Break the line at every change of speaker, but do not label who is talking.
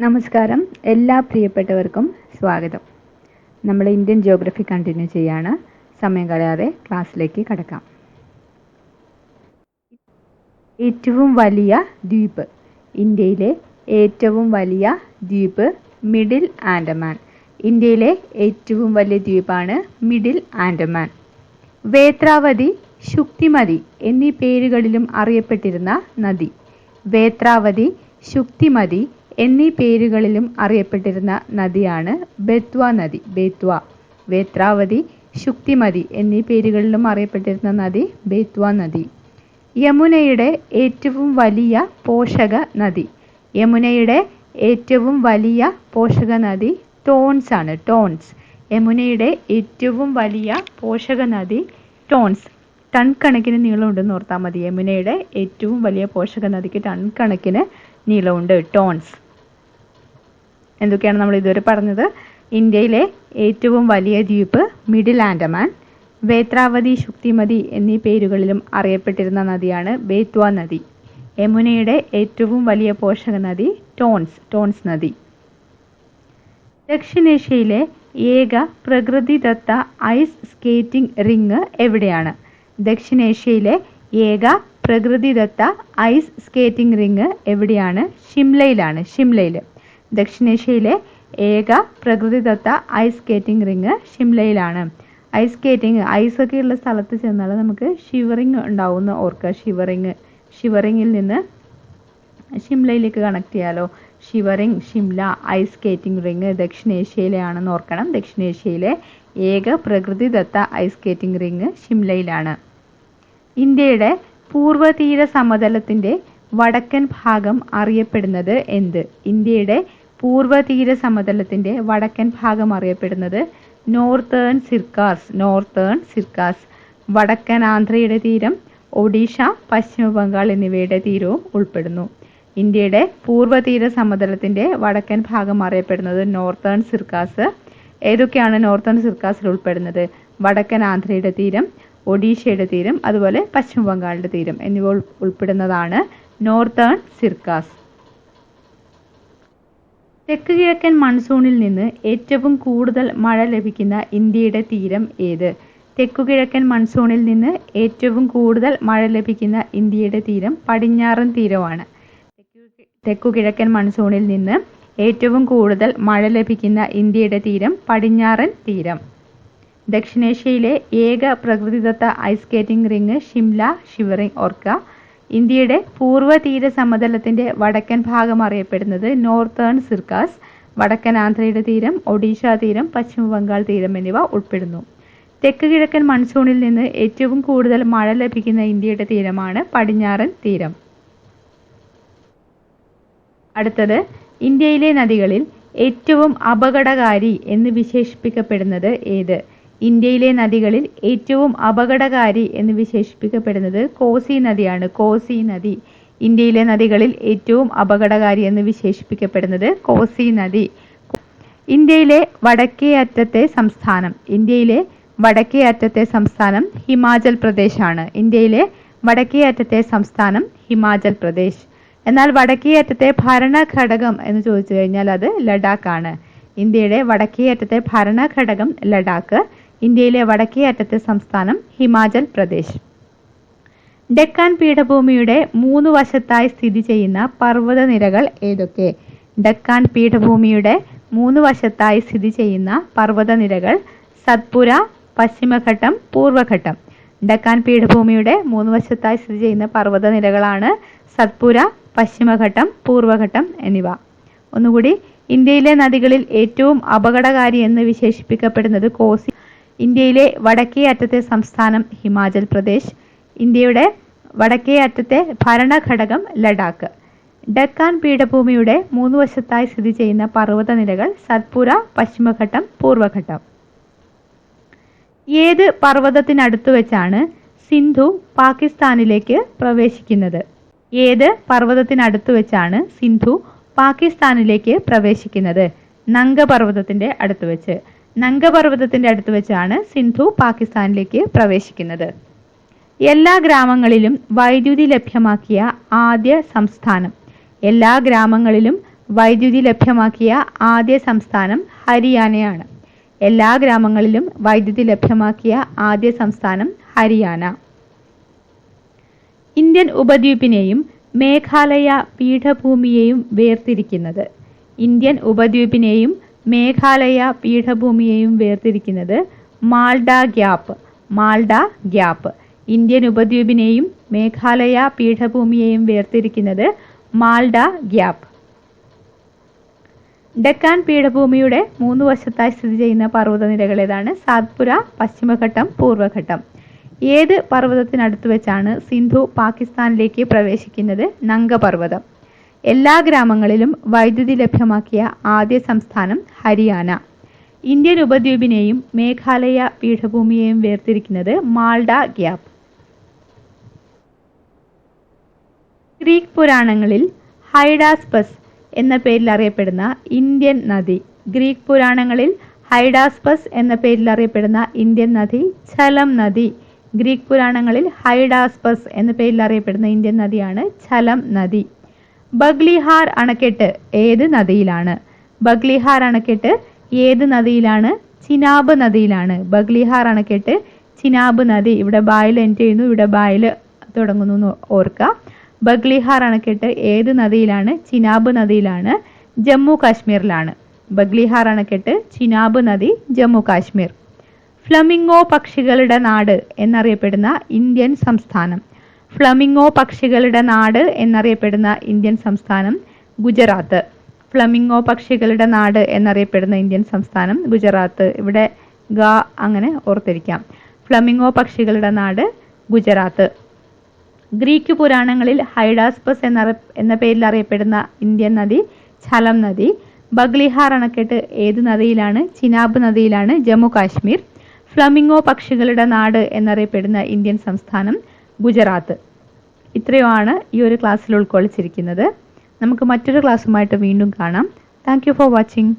നമസ്കാരം. എല്ലാ പ്രിയപ്പെട്ടവർക്കും സ്വാഗതം. നമ്മൾ ഇന്ത്യൻ ജിയോഗ്രഫി കണ്ടിന്യൂ ചെയ്യാണ്. സമയം കളയാതെ ക്ലാസ്സിലേക്ക് കടക്കാം. ഏറ്റവും വലിയ ദ്വീപ്. ഇന്ത്യയിലെ ഏറ്റവും വലിയ ദ്വീപ് മിഡിൽ ആൻഡമാൻ. ഇന്ത്യയിലെ ഏറ്റവും വലിയ ദ്വീപാണ് മിഡിൽ ആൻഡമാൻ. വേത്രാവതി ശുക്തിമതി എന്നീ പേരുകളിലും അറിയപ്പെട്ടിരുന്ന നദി. വേത്രാവതി ശുക്തിമതി എന്നീ പേരുകളിലും അറിയപ്പെട്ടിരുന്ന നദിയാണ് ബെത്വ നദി. ബേത്വ വേത്രാവതി ശുക്തിമതി എന്നീ പേരുകളിലും അറിയപ്പെട്ടിരുന്ന നദി ബേത്വ നദി. യമുനയുടെ ഏറ്റവും വലിയ പോഷക നദി. യമുനയുടെ ഏറ്റവും വലിയ പോഷക നദി ടോൺസ് ആണ് ടോൺസ്. യമുനയുടെ ഏറ്റവും വലിയ പോഷക നദി ടോൺസ്. ടൺ കണക്കിന് നീളമുണ്ടെന്ന് ഓർത്താൽ മതി. യമുനയുടെ ഏറ്റവും വലിയ പോഷക നദിക്ക് ടൺ കണക്കിന് നീളമുണ്ട് ടോൺസ്. എന്തൊക്കെയാണ് നമ്മൾ ഇതുവരെ പറഞ്ഞത്? ഇന്ത്യയിലെ ഏറ്റവും വലിയ ദ്വീപ് മിഡിൽ ആൻഡമാൻ വേത്രാവതി ശുക്തിമതി എന്നീ പേരുകളിലും അറിയപ്പെട്ടിരുന്ന നദിയാണ് ബേത്വ നദി. യമുനയുടെ ഏറ്റവും വലിയ പോഷക നദി ടോൺസ് ടോൺസ് നദി. ദക്ഷിണേഷ്യയിലെ ഏക പ്രകൃതിദത്ത ഐസ് സ്കേറ്റിംഗ് റിങ് എവിടെയാണ്? ദക്ഷിണേഷ്യയിലെ ഏക പ്രകൃതിദത്ത ഐസ് സ്കേറ്റിംഗ് റിങ് എവിടെയാണ്? ഷിംലയിലാണ്. ഷിംലയിൽ ദക്ഷിണേഷ്യയിലെ ഏക പ്രകൃതിദത്ത ഐസ് സ്കേറ്റിംഗ് റിങ് ഷിംലയിലാണ്. ഐസ് സ്കേറ്റിംഗ് ഐസ് ഒക്കെ ഉള്ള സ്ഥലത്ത് ചെന്നാൽ നമുക്ക് ഷിവറിങ് ഉണ്ടാവുമെന്ന് ഓർക്കുക. ഷിവറിങ് ഷിവറിങ്ങിൽ നിന്ന് ഷിംലയിലേക്ക് കണക്ട് ചെയ്യാലോ. Shivering Shimla ice skating rink ദക്ഷിണേഷ്യയിലാണെന്ന് ഓർക്കണം. ദക്ഷിണേഷ്യയിലെ ഏക പ്രകൃതിദത്ത ഐസ് സ്കേറ്റിംഗ് റിങ് ഷിംലയിലാണ്. ഇന്ത്യയുടെ പൂർവതീര സമതലത്തിന്റെ വടക്കൻ ഭാഗം അറിയപ്പെടുന്നത് എന്ത്? ഇന്ത്യയുടെ പൂർവതീര സമതലത്തിന്റെ വടക്കൻ ഭാഗം അറിയപ്പെടുന്നത് നോർത്തേൺ സിർക്കാസ് നോർത്തേൺ സിർക്കാസ്. വടക്കൻ ആന്ധ്രയുടെ തീരം ഒഡീഷ പശ്ചിമ ബംഗാൾ എന്നിവയുടെ തീരവും ഉൾപ്പെടുന്നു. ഇന്ത്യയുടെ പൂർവതീര സമതലത്തിന്റെ വടക്കൻ ഭാഗം അറിയപ്പെടുന്നത് നോർത്തേൺ സിർക്കാസ്. ഏതൊക്കെയാണ് നോർത്തേൺ സിർക്കാസിൽ ഉൾപ്പെടുന്നത്? വടക്കൻ ആന്ധ്രയുടെ തീരം ഒഡീഷയുടെ തീരം അതുപോലെ പശ്ചിമ ബംഗാളിന്റെ തീരം എന്നിവ ഉൾപ്പെടുന്നതാണ് നോർത്തേൺ സിർക്കാസ്. തെക്ക് കിഴക്കൻ മൺസൂണിൽ നിന്ന് ഏറ്റവും കൂടുതൽ മഴ ലഭിക്കുന്ന ഇന്ത്യയുടെ തീരം ഏത്? തെക്കുകിഴക്കൻ മൺസൂണിൽ നിന്ന് ഏറ്റവും കൂടുതൽ മഴ ലഭിക്കുന്ന ഇന്ത്യയുടെ തീരം പടിഞ്ഞാറൻ തീരമാണ്. തെക്കുകിഴക്കൻ മൺസൂണിൽ നിന്ന് ഏറ്റവും കൂടുതൽ മഴ ലഭിക്കുന്ന ഇന്ത്യയുടെ തീരം പടിഞ്ഞാറൻ തീരം. ദക്ഷിണേഷ്യയിലെ ഏക പ്രകൃതിദത്ത ice skating rink Shimla shivering ഓർക്ക ഇന്ത്യയുടെ പൂർവ തീര സമതലത്തിന്റെ വടക്കൻ ഭാഗം അറിയപ്പെടുന്നത് നോർത്തേൺ സിർക്കാസ് വടക്കൻ ആന്ധ്രയുടെ തീരം ഒഡീഷ തീരം പശ്ചിമ ബംഗാൾ തീരം എന്നിവ ഉൾപ്പെടുന്നു. തെക്ക് കിഴക്കൻ മൺസൂണിൽ നിന്ന് ഏറ്റവും കൂടുതൽ മഴ ലഭിക്കുന്ന ഇന്ത്യയുടെ തീരമാണ് പടിഞ്ഞാറൻ തീരം. അടുത്തത് ഇന്ത്യയിലെ നദികളിൽ ഏറ്റവും അപകടകാരി എന്ന് വിശേഷിപ്പിക്കപ്പെടുന്നത് ഏത്? ഇന്ത്യയിലെ നദികളിൽ ഏറ്റവും അപകടകാരി എന്ന് വിശേഷിപ്പിക്കപ്പെടുന്നത് കോസി നദിയാണ്. കോസി നദി ഇന്ത്യയിലെ നദികളിൽ ഏറ്റവും അപകടകാരി എന്ന് വിശേഷിപ്പിക്കപ്പെടുന്നത് കോസി നദി. ഇന്ത്യയിലെ വടക്കേ അറ്റത്തെ സംസ്ഥാനം ഇന്ത്യയിലെ വടക്കേ അറ്റത്തെ സംസ്ഥാനം ഹിമാചൽ പ്രദേശാണ്. ഇന്ത്യയിലെ വടക്കേ അറ്റത്തെ സംസ്ഥാനം ഹിമാചൽ പ്രദേശ്. എന്നാൽ വടക്കേ അറ്റത്തെ ഭരണഘടകം എന്ന് ചോദിച്ചു കഴിഞ്ഞാൽ അത് ലഡാക്കാണ്. ഇന്ത്യയുടെ വടക്കേ അറ്റത്തെ ഭരണഘടകം ലഡാക്ക്. ഇന്ത്യയിലെ വടക്കേ അറ്റത്തെ സംസ്ഥാനം ഹിമാചൽ പ്രദേശ്. ഡെക്കാൻ പീഠഭൂമിയുടെ മൂന്ന് വശത്തായി സ്ഥിതി ചെയ്യുന്ന പർവതനിരകൾ ഏതൊക്കെ? ഡെക്കാൻ പീഠഭൂമിയുടെ മൂന്ന് വശത്തായി സ്ഥിതി ചെയ്യുന്ന പർവതനിരകൾ സത്പുര പശ്ചിമഘട്ടം പൂർവഘട്ടം. ഡെക്കാൻ പീഠഭൂമിയുടെ മൂന്ന് വശത്തായി സ്ഥിതി ചെയ്യുന്ന പർവതനിരകളാണ് സത്പുര പശ്ചിമഘട്ടം പൂർവഘട്ടം എന്നിവ. ഒന്നുകൂടി ഇന്ത്യയിലെ നദികളിൽ ഏറ്റവും അപകടകാരി എന്ന് വിശേഷിപ്പിക്കപ്പെടുന്നത് കോസി ഇന്ത്യയിലെ വടക്കേ അറ്റത്തെ സംസ്ഥാനം ഹിമാചൽ പ്രദേശ് ഇന്ത്യയുടെ വടക്കേ അറ്റത്തെ ഭരണഘടകം ലഡാക്ക്. ഡക്കാൻ പീഠഭൂമിയുടെ മൂന്ന് വശത്തായി സ്ഥിതി ചെയ്യുന്ന പർവതനിരകൾ സത്പുര പശ്ചിമഘട്ടം പൂർവഘട്ടം. ഏത് പർവതത്തിനടുത്ത് വെച്ചാണ് സിന്ധു പാകിസ്ഥാനിലേക്ക് പ്രവേശിക്കുന്നത്? ഏത് പർവതത്തിനടുത്ത് വെച്ചാണ് സിന്ധു പാകിസ്ഥാനിലേക്ക് പ്രവേശിക്കുന്നത്? നംഗപർവതത്തിന്റെ അടുത്ത് വെച്ച്. നംഗപർവതത്തിന്റെ അടുത്ത് വെച്ചാണ് സിന്ധു പാകിസ്ഥാനിലേക്ക് പ്രവേശിക്കുന്നത്. എല്ലാ ഗ്രാമങ്ങളിലും വൈദ്യുതി ലഭ്യമാക്കിയ ആദ്യ സംസ്ഥാനം. എല്ലാ ഗ്രാമങ്ങളിലും വൈദ്യുതി ലഭ്യമാക്കിയ ആദ്യ സംസ്ഥാനം ഹരിയാനയാണ്. എല്ലാ ഗ്രാമങ്ങളിലും വൈദ്യുതി ലഭ്യമാക്കിയ ആദ്യ സംസ്ഥാനം ഹരിയാന. ഇന്ത്യൻ ഉപദ്വീപിനെയും മേഘാലയ പീഠഭൂമിയെയും വേർതിരിക്കുന്നത്. ഇന്ത്യൻ ഉപദ്വീപിനെയും മേഘാലയ പീഠഭൂമിയെയും വേർതിരിക്കുന്നത് Malda gap Malda gap Indian ഉപദ്വീപിനെയും Meghalaya പീഠഭൂമിയെയും വേർതിരിക്കുന്നത് മാൾഡ ഗ്യാപ്പ് ഡെക്കാൻ പീഠഭൂമിയുടെ മൂന്ന് വശത്തായി സ്ഥിതി ചെയ്യുന്ന പർവതനിരകൾ ഏതാണ്? സാത്പുര പശ്ചിമഘട്ടം പൂർവഘട്ടം ഏത് പർവതത്തിനടുത്ത് വെച്ചാണ് സിന്ധു പാകിസ്ഥാനിലേക്ക് പ്രവേശിക്കുന്നത്? നംഗപർവതം. എല്ലാ ഗ്രാമങ്ങളിലും വൈദ്യുതി ലഭ്യമാക്കിയ ആദ്യ സംസ്ഥാനം ഹരിയാന. ഇന്ത്യൻ ഉപദ്വീപിനെയും മേഘാലയ പീഠഭൂമിയെയും വേർതിരിക്കുന്നത് മാൾഡ ഗ്യാപ്. ഗ്രീക്ക് പുരാണങ്ങളിൽ ഹൈഡാസ്പസ് എന്ന പേരിൽ അറിയപ്പെടുന്ന ഇന്ത്യൻ നദി. ഗ്രീക്ക് പുരാണങ്ങളിൽ ഹൈഡാസ്പസ് എന്ന പേരിൽ അറിയപ്പെടുന്ന ഇന്ത്യൻ നദി ഛലം നദി. ഗ്രീക്ക് പുരാണങ്ങളിൽ ഹൈഡാസ്പസ് എന്ന പേരിൽ അറിയപ്പെടുന്ന ഇന്ത്യൻ നദിയാണ് ഛലം നദി. ബഗ്ലിഹാർ അണക്കെട്ട് ഏത് നദിയിലാണ്? ബഗ്ലിഹാർ അണക്കെട്ട് ഏത് നദിയിലാണ്? ചിനാബ് നദിയിലാണ്. ബഗ്ലിഹാർ അണക്കെട്ട് ചിനാബ് നദി. ഇവിടെ ബായിൽ എൻഡ് ചെയ്യുന്നു. ഇവിടെ ബായിൽ തുടങ്ങുന്നു എന്ന് ഓർക്കുക. ബഗ്ലിഹാർ അണക്കെട്ട് ഏത് നദിയിലാണ്? ചിനാബ് നദിയിലാണ്. ജമ്മു കാശ്മീരിലാണ്. ബഗ്ലിഹാർ അണക്കെട്ട് ചിനാബ് നദി ജമ്മു കാശ്മീർ. ഫ്ലമിംഗോ പക്ഷികളുടെ നാട് എന്നറിയപ്പെടുന്ന ഇന്ത്യൻ സംസ്ഥാനം. ഫ്ലമിംഗോ പക്ഷികളുടെ നാട് എന്നറിയപ്പെടുന്ന ഇന്ത്യൻ സംസ്ഥാനം ഗുജറാത്ത്. ഫ്ലമിംഗോ പക്ഷികളുടെ നാട് എന്നറിയപ്പെടുന്ന ഇന്ത്യൻ സംസ്ഥാനം ഗുജറാത്ത്. ഇവിടെ ഗ അങ്ങനെ ഓർത്തിരിക്കാം. ഫ്ലമിംഗോ പക്ഷികളുടെ നാട് ഗുജറാത്ത്. ഗ്രീക്ക് പുരാണങ്ങളിൽ ഹൈഡാസ്പസ് എന്ന എന്ന പേരിൽ അറിയപ്പെടുന്ന ഇന്ത്യൻ നദി ഛലം നദി. ബഗ്ലിഹാർ അണക്കെട്ട് ഏത് നദിയിലാണ്? ചിനാബ് നദിയിലാണ് ജമ്മു കാശ്മീർ. ഫ്ലമിംഗോ പക്ഷികളുടെ നാട് എന്നറിയപ്പെടുന്ന ഇന്ത്യൻ സംസ്ഥാനം ഗുജറാത്ത്. ഇത്രയുമാണ് ഈ ഒരു ക്ലാസ്സിൽ ഉൾക്കൊള്ളിച്ചിരിക്കുന്നത്. നമുക്ക് മറ്റൊരു ക്ലാസ്സുമായിട്ട് വീണ്ടും കാണാം. Thank for watching